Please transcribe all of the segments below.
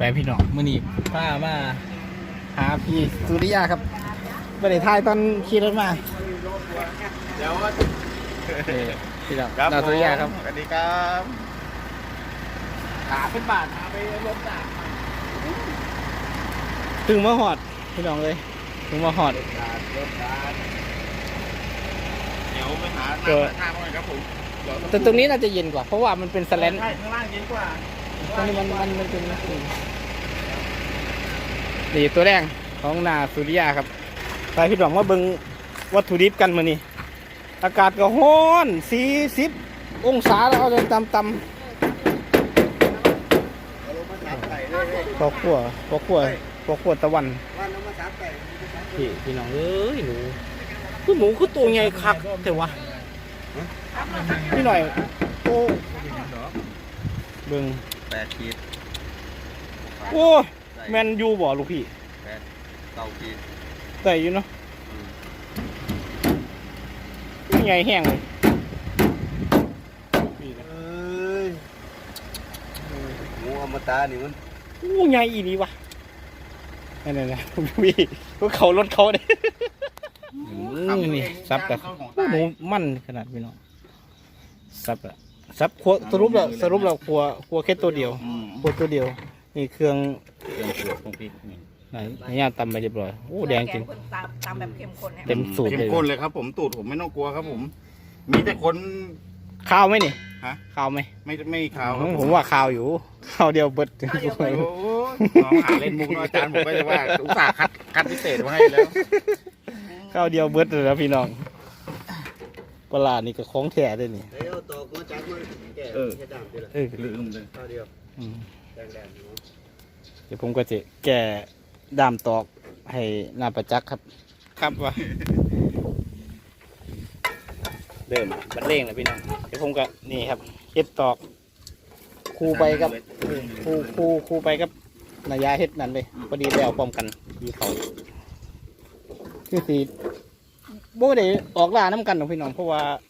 ไปพี่น้องมื่อนี้พามาหาพี่สุริยาครับไปได้ทายตอนขี่รถมาเดี๋ยวเออพี่น้องครับดาวสุริยาครับสวัสดีครับขาเป็นบาทหาไปรถด่าถึงมาหอดพี่น้องเลยถึงมาหอดรถบัสเดี๋ยวไปหาเจอน้ำทางหน่อยครับผมเดี๋ยวแต่ตรงนี้น่าจะเย็นกว่า เพราะว่ามันเป็นสแลนใช่ข้างล่างเย็นกว่า ตรงนี้มันมันมันเป็นนี่ตัวแรกของนาสุริยาครับไปพี่น้องมาเบิงวัตถุดิบกันมานี่อากาศก็ร้อนสี่สิบองศาแล้วเอาเลยตำตำเอาลงมาซับใส่เลยเลยพอขั้วพอขั้วพอขั้วตะวันพี่พี่น้องเอ้ยหนูคือหมูคือตัวใหญ่คักแต่ว่าพี่หน่อยโอ้เบิ่ง แปดขีดโอ้แมนยูบ่ลูกพี่แปดเก้าขีดได้อยู่เนาะใหญ่แห้งเลยเอ้ยหมูอมตะนี่มันโอ้ใหญ่อีนีวะนั่นๆๆคุณพี่ก็เขารถเขาเนี่ยนี่ซับแต่โอ้หนูมั่นขนาดพี่น้องซับอะ ซับครัวสรุปแล้วสรุปแล้วครัวครัวแค่ตัวเดียวอืมครัวตัวเดียวนี่เครื่องเครื่องตรวจของพี่นี่ไหนในย่างตำไปเรียบร้อยโอ้แดงจริงกตามตามแบบเข้มข้นเนี่ยเต็มสูตรเข้เลมยข้นเลยครับ ผมตูดผมไม่ต้องกลัวครับ ผม มีแต่คน ข้าวไหมนี่ฮะ ข้าวไหมไม่ไม่ขาวครับผมว่าข้าวอยู่ข้าวเดียวเบิดโอ้โหน้องหาเล่นมุกเนอะอาจารย์ผมก็จะว่าอุตส่าห์คัดคัดพิเศษมาให้แล้วข้าวเดียวเบิดเลยนะพี่น้องปลาร้านี่ก็ของแท้ด้วยนี่เดี๋ยว เออแค่ดำนี่แหละเออลืมเลยข้าวเดียวอืมแดงๆเนาะเดี๋ยวผมก็จะแก่ดามตอกให้หน้าประจักษ์ครับ ครับว่าเดิมบัดเร่งเลยพี่น้องเดี๋ยวผมก็นี่ครับเฮ็ดตอกคูไปกับคูคูคูไปกับนายาเฮ็ดนั่นเลยพอดีแล้วพร้อมกันดีเขาคือสีบ่ได้ออกล่าน้ำกันหรอกพี่น้องเพราะว่าต้อง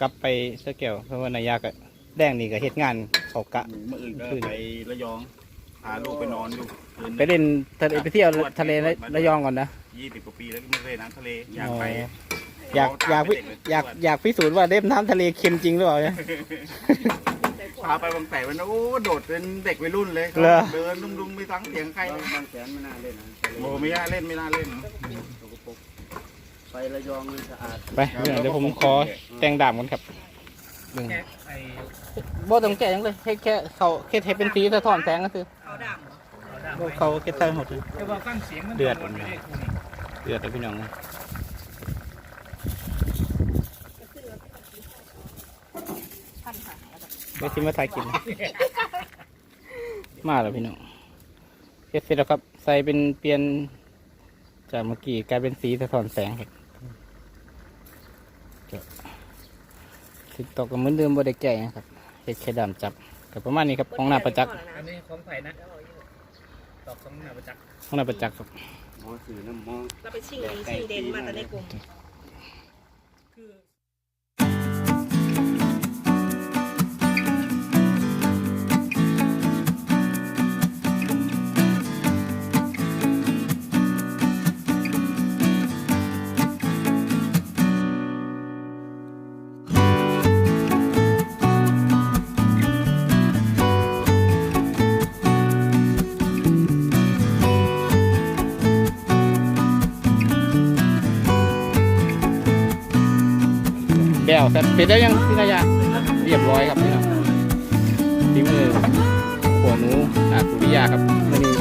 กลับไปเสอแก้วเพราะว่านายาก็แดงนี่ก็เฮ็ดงานเขากะ เมื่ออื่นก็ไประยองพาลูกไปนอนอยู่ไปเล่นทะเลไปเที่ยวทะเลระระยองก่อนนะยี่สิบกว่าปีแล้วก็ไม่เคยน้ำทะเลอยากไป อยากอยากพิอยากอยากพิสูจน์ว่าเล่นน้ำทะเลเค็มจริงหรือเปล่าเนี่ย พาไปบางแสนมันโอ้โดดเป็นเด็กวัยรุ่นเลยเหรอ เดินดุมๆไม่ฟังเสียงใครบางบางแสนไม่น่าเล่นนะทะเลโอ้ไม่น่าเล่นไม่น่าเล่นสกปรก ไประยองมันสะอาดไปเดี๋ยวผมขอแต่งดามกันครับเบิ่งบ่ต้องแกะหยังเลยแค่แค่เขาแค่เทเป็นสีสะท้อนแสงก็คือเอาดำเหรอบ่เขาแค่ใส่หมดเลย แต่ว่าฟังเสียงมันเดือด ไม่ได้คุณเดือดเลยพี่น้องไม่ชิมมาทายกิน มาแล้วพี่น้องเฮ็ดเสร็จแล้วครับ ใส่เป็นเปลี่ยนจากเมื่อกี้กลายเป็นสีสะท้อนแสงครับ ติดตอกกับเหมือนเดิมบ่ได้แก่นะครับเฮ็ดแค่ดำจับกับประมาณนี้ครับของหน้าประจักษ์อันนี้ของไผ่นะตอกสองหน้าประจักษ์ของหน้าประจักษ์ครับหมอสื่อน้ำมองเราไปชิงนี้ชิงเด่นมาแต่ในกลุ่ม แก้วแต่เสร็จแล้วยังพี่นายาเรียบร้อยครับพี่น้องฝีมือหัวหนูอาสุริยาครับวันนี้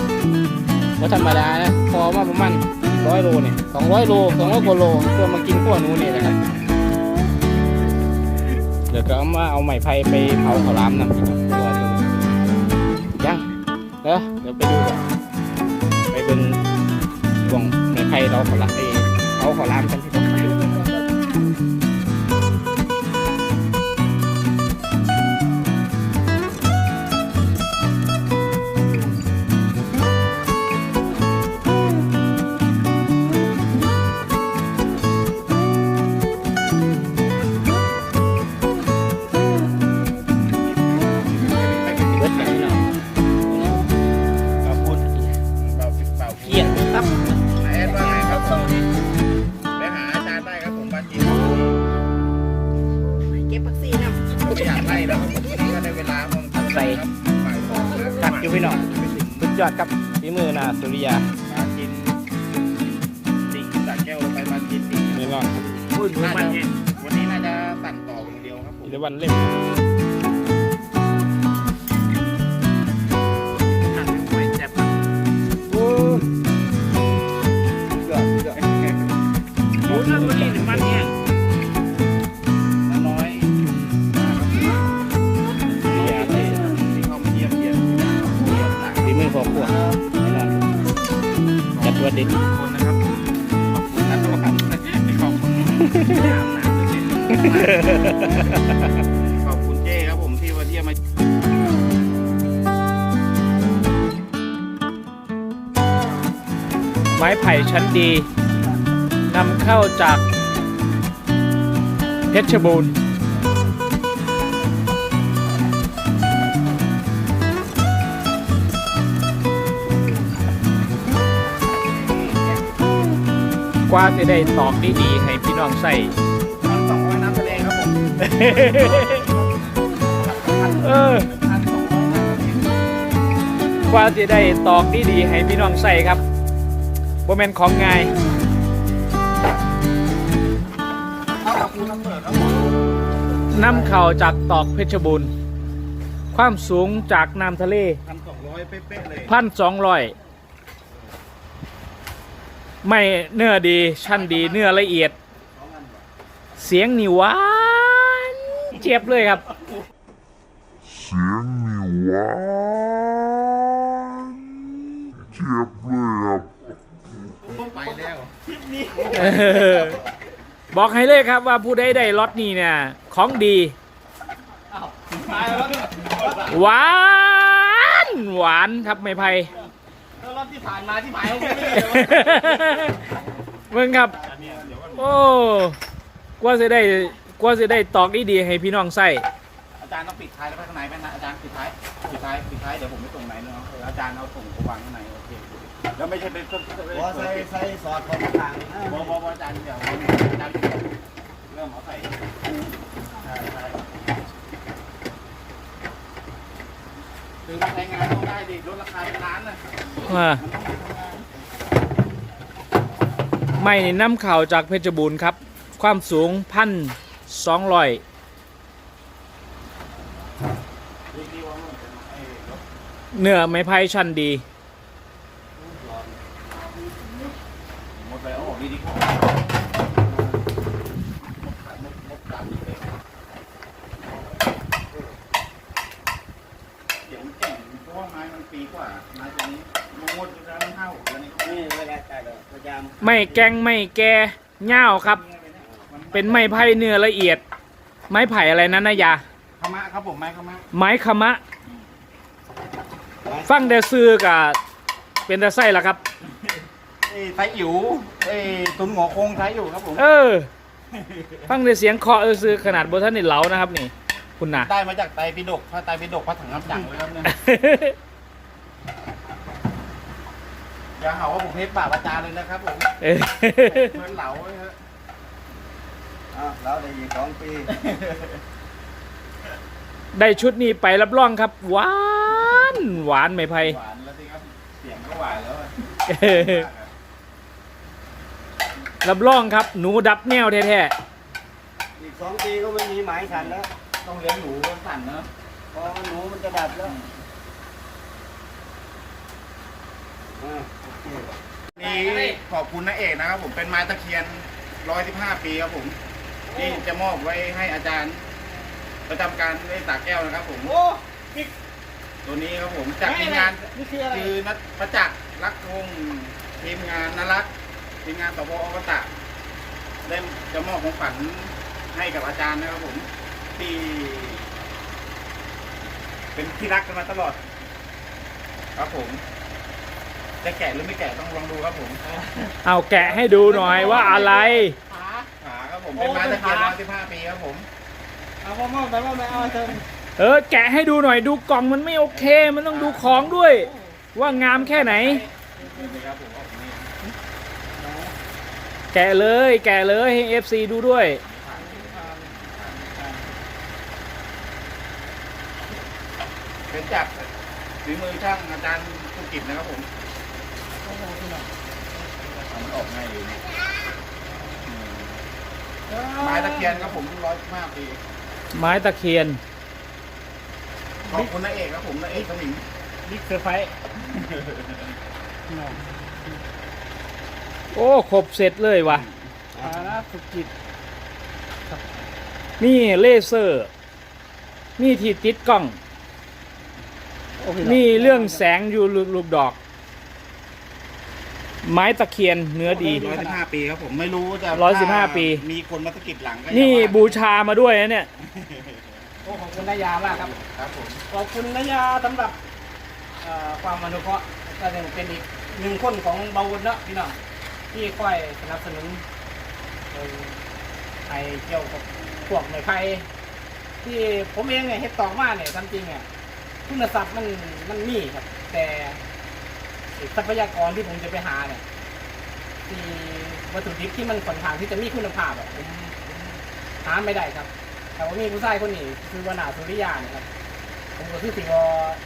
ว่าธรรมดานะพอมาประมาณร้อยโลเนี่ยสองร้อยโลสองร้อยกว่าโลเพื่อมากินขัวหนูนี่นะครับเดี๋ยวก็เอามาเอาไม้ไผ่ไปเผาข้าวหลามนำพี่น้องตัวยังเดี๋ยวเดี๋ยวไปดูกันไปเป็นวงไม้ไผ่เราข้าวหลามไอ้เผาข้าวหลามกันพี่ พี่น้องสุดยอดครับฝีมือนาสุริยามากินสิงจากแก้วลงไปมากินสิงไม่รอดครับพูดถึงน่ามันจะเนี่ยวันนี้น่าจะสั่นต่อคนเดียวครับผมอิเลวันเล่มหันไปแจ็บโอ้ยอดยอดโอ้ยนั่นวันนี้ถึงมันเนี่ย จัดตัวเด็ดคนนะครับ ขอบคุณนะครับขอบคุณขอบคุณเจ้ครับผมที่มาเยี่ยมมาไม้ไผ่ชั้นดีนำเข้าจากเพชรบูรณ์ กว่าจะได้ตอกดีๆให้พี่น้องใส่พันสองร้อยน้ำทะเลครับผมเออพันสองร้อยน้ำทะเลกว่าจะได้ตอกดีๆให้พี่น้องใส่ครับบ่แม่นของง่ายเอากับคุณน้ำเปิดครับผมนำเข้าจากตอกเพชรบูรณ์ความสูงจากน้ำทะเลพันสองร้อยเป๊ะๆเลย พันสองร้อย ไม่เนื้อดีชั้นดีเนื้อละเอียด เสียงนี่หวานเจ็บเลยครับ เสียงนี่หวานเจ็บเลยครับไปแล้วบอกให้เลยครับว่าผู้ใดได้รถนี่เนี่ยของดีหวาน หวานครับไม่ไผ่ ที่ผ่านมาที่ผ่านมาไม่ได้เบิ่งครับ โอ้กว่าจะได้กว่าจะได้ตอกดีๆให้พี่น้องใส่อาจารย์ต้องปิดท้ายแล้วไปข้างในไหมนะอาจารย์ปิดท้ายปิดท้ายปิดท้ายเดี๋ยวผมไปส่งไหนเนาะเอออาจารย์เอาส่งไปวางข้างในโอเคแล้วไม่ใช่เป็นต้นพอใส่ใส่สอดของต่างนะบอบอบอาจารย์เดี๋ยวอาจารย์เริ่มเอาใส่ใช่ใช่ คือใช้งานต้องได้ดิลดราคาเป็นล้านนะอ่าไม่ในน้ำข่าวจากเพชรบูรณ์ครับ ความสูงพันสองร้อยเนื้อไม้ไผ่ชั้นดี หมดเลยเอาออกดีดีกว่าหมดหมดตามนี้เลยเดี๋ยวมันแก่งเพราะว่าไม้มันปีกว่าไม้ตัวนี้มันหมดอยู่แล้วมันเท่าแล้วนี่ นี่เวลาจ่ายเราพยายาม ไม่แกงไม่แก่เง่าวครับ เป็นไม้ไผ่เนื้อละเอียด ไม้ไผ่อะไรนะนายาขมะครับผมไม้ขมะไม้ขมะ ฟังแต่ซื้อกับเป็นแต่ไส้ละครับเอ้ยไทยอิ๋วเอ้ยตุนหงอคงไทยอยู่ครับผมเออ ฟังแต่เสียงเคาะเออซื้อขนาดบนท่านนี่เหลานะครับนี่ คุณน่ะ ได้มาจากไตรปิฎกพระไตรปิฎกพระถังน้ำจังเลยครับเนี่ย อย่าหาว่าผมเพชรบาปอาจารย์เลยนะครับผมเออเหมือนเหลาเลยฮะอ้าวเราได้อีกสองปีได้ชุดนี้ไปรับรองครับ หวาน หวานไม่ไพ่หวานแล้วสิครับเสียงก็หวานแล้วอะเออรับรองครับ หนูดับแนวแท้อีกสองปีก็ไม่มีหมายขันแล้วต้องเลี้ยงหนูต้องสั่นเนอะพอหนูมันจะดับแล้วอ่าโอเค นี่ขอบคุณนะเอกนะครับผมเป็นไม้ตะเคียน115ปีครับผมที่จะมอบไว้ให้อาจารย์ ประจำการในสาแก้วนะครับผมๆโอ้ตัวนี้ครับผมจากทีมงานนี่คืออะไรคือนัทประจักษ์รักวงศ์ทีมงานนรักทีมงานสพอวตะได้จะมอบของฝันให้กับอาจารย์นะครับผมที่เป็นที่รักกันมาตลอด ครับผม จะแกะหรือไม่แกะต้องลองดูครับผมเอาแกะให้ดูหน่อยว่าอะไร ขาครับผมเป็นไม้ตะเคียนร้อยสิบห้าปีครับผมเอาพ่อมองไปว่าไม่เอาเถอะเออ แกะให้ดูหน่อยดูกล่องมันไม่โอเค มันต้องดูของด้วย ว่างามแค่ไหน นี่ครับผมเอาอย่างนี้แกะเลย แกะเลยให้ FC ดูด้วย เป็นจากฝีมือช่างอาจารย์ภูกิจนะครับผม โอ้โหพี่น้องทำออกง่ายอยู่นี่ไม้ตะเคียนครับผมร้อยห้าปีไม้ตะเคียน ขอบคุณนาเอกครับผมนาเอกสมิงบิ๊กเซอร์ไพรส์พี่น้องโอ้ครบเสร็จเลยว่ะอาสุกิจนี่เลเซอร์ นี่ที่ติดกล้องโอ้พี่องนี่เรื่องแสงอยู่ลูกลูกดอก ไม้ตะเคียนเนื้อดี ร้อยสิบห้าปีครับผมไม่รู้จะร้อยสิบห้าปี มีคนมาสะกิดหลังก็อย่านี่ว่าบูชามาด้วยนะเนี่ย โอ้ขอบคุณนายามากครับ ครับผม ขอบคุณนายาสำหรับเอ่อความอนุเคราะห์ก็เป็นอีกหนึ่งคนของเบาวุฒเนาะพี่น้องที่ค่อยสนับสนุนเอ่อไอเกี่ยวกับพวกไม้ไผ่ที่ผมเองเนี่ยเฮ็ดตอกมาเนี่ยทำจริงเนี่ยคุณทรัพย์มันมันมีครับ แต่ ทรัพยากรที่ผมจะไปหาเนี่ยที่วัตถุดิบที่มันค่อนข้างที่จะมีคุณภาพอะผมผมหาไม่ได้ครับ แต่ว่ามีผู้ชายคนนี้คือวนาสุริยาเนี่ยครับผมก็คือสิวอ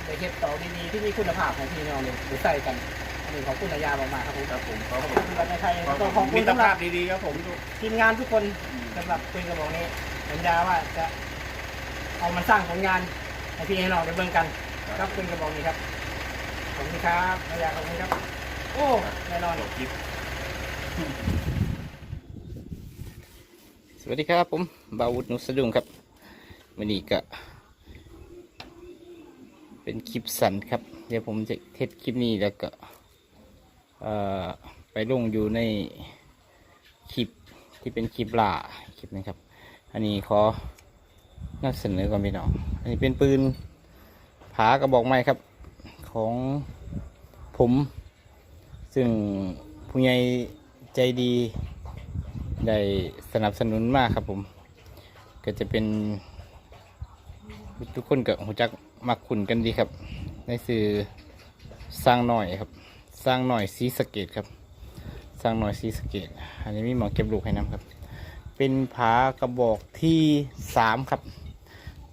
ได้เฮ็ดต่อดีๆที่มีคุณภาพของพี่น้องเลยหรือใส่กันอันนี้ขอบคุณนายามากๆครับผมครับผมขอบขอบคุณคุณนายไทยขแล้อวบก็ขอบคุมิณตรสำหภารับพดีๆครับผมทุก ทีมงานทุกคนสำหรับคุยกระบอกนี้สัญญาว่าจะเอามันสร้างผลงานให้พี่ให้น้องได้เบิ่งกัน ครับคุยกระบอกนี้ครับ ขอบคุณครับนายาขอบคุณครับ โอ้ แน่นอนคลิป สวัสดีครับผมบาวุฒนุสะดุงครับวันนี้ก็เป็นคลิปสั้นครับ เดี๋ยวผมจะเทสคลิปนี้แล้วก็เอ่อไปลงอยู่ในคลิปที่เป็นคลิปล่าคลิปนะครับ อันนี้ขอนำเสนอก่อนพี่น้อง อันนี้เป็นปืนผากระบอกไม้ครับ ของผม ซึ่งผู้ใหญ่ใจดีได้สนับสนุนมากครับผม ก็จะเป็น ทุกคนก็หูจักมักคุ้นกันดีครับ ในสื่อสร้างหน่อยครับ สร้างหน่อยซีสเกตครับ สร้างหน่อยซีสเกตอันนี้มีหมอเก็บลูกให้น้ำครับ เป็นผากระบอกที่สามครับ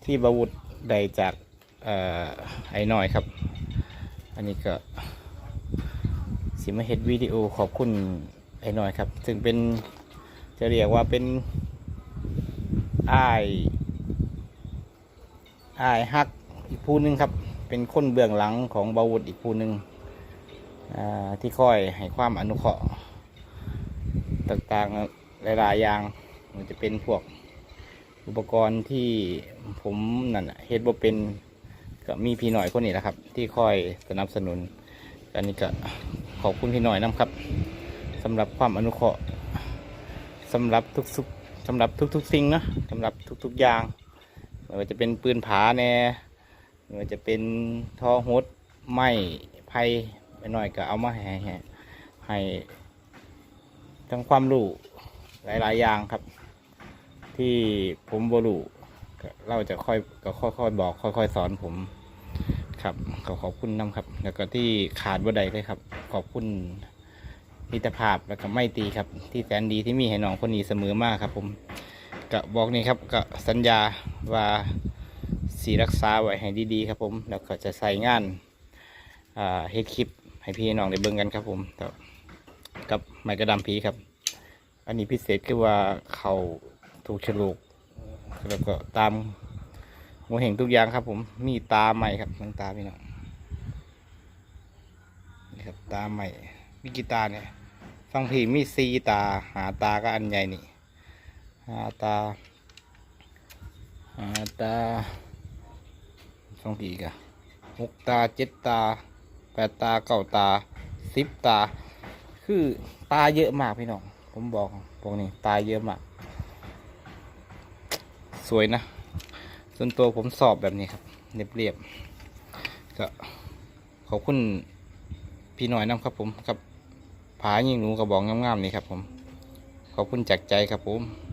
ที่บาวุธได้จากไอ้หน่อยครับ อันนี้ก็สิมาเฮ็ดวิดีโอขอบคุณไอ้หน่อยครับ ซึ่งเป็นจะเรียกว่าเป็นอ้ายอ้ายฮักอีกผู้หนึ่งครับ เป็นคนเบื้องหลังของบาวุฒอีกผู้หนึ่งที่คอยให้ความอนุเคราะห์ต่างๆหลายๆอย่างมันจะเป็นพวกอุปกรณ์ที่ผมนั่นเฮ็ดบ่เป็น ก็มีพี่หน่อยคนนี้แหละครับ ที่คอยสนับสนุนอันนี้ก็ขอบคุณพี่หน่อยนํครับสำหรับความอนุเคราะห์สำหรับทุกๆสำหรับทุก ๆ สิ่งเนะสำหรับทุก ๆ อย่างไม่ว่าจะเป็นปืนผาแน่ไม่ว่าจะเป็นท่อฮดไม้ไผ่ไปหน่อยก็เอามาให้ให้ให้ทั้งความรู้หลาย ๆ อย่างครับ ที่ผมบรู้ เราจะค่อยก็ค่อยๆบอก ค่อย ๆ สอนผม ครับขอขอบคุณน้ำครับ แล้วก็ที่ขาดบ่ได้เลยครับ ขอบคุณมิตรภาพแล้วก็ไม่ตีครับ ที่แสนดีที่มีให้น้องคนนี้เสมอมากครับ ผมก็บอกนี่ครับก็สัญญาว่าสีรักษาไว้ให้ดีๆครับ ผม แล้วก็จะใส่งานอ่าเฮ็ดคลิปให้พี่น้องได้เบิ่งกันครับ ผมกับไม้กระดำผีครับ อันนี้พิเศษคือว่าเขาถูกฉลูก แล้วก็ตามหัวเห็นทุกอย่างครับ ผมมีตาใหม่ครับทั้งตาพี่น้องนี่ครับตาใหม่มีกี่ตาเนี่ยฟังผีมีสีตาหาตาก็อันใหญ่นี่หาตาหาตาฟังผีกะหกตาเจ็ดตาแปดตาเก้าตาสิบตา คือตาเยอะมากพี่น้องผมบอกพวกนี้ตาเยอะมาก สวยนะ ส่วนตัวผมสอบแบบนี้ครับ เรียบๆก็ขอบคุณพี่หน่อยน้ำครับผมครับผายิงหนูกระบอกงามๆนี่ครับผม ขอบคุณจากใจครับผม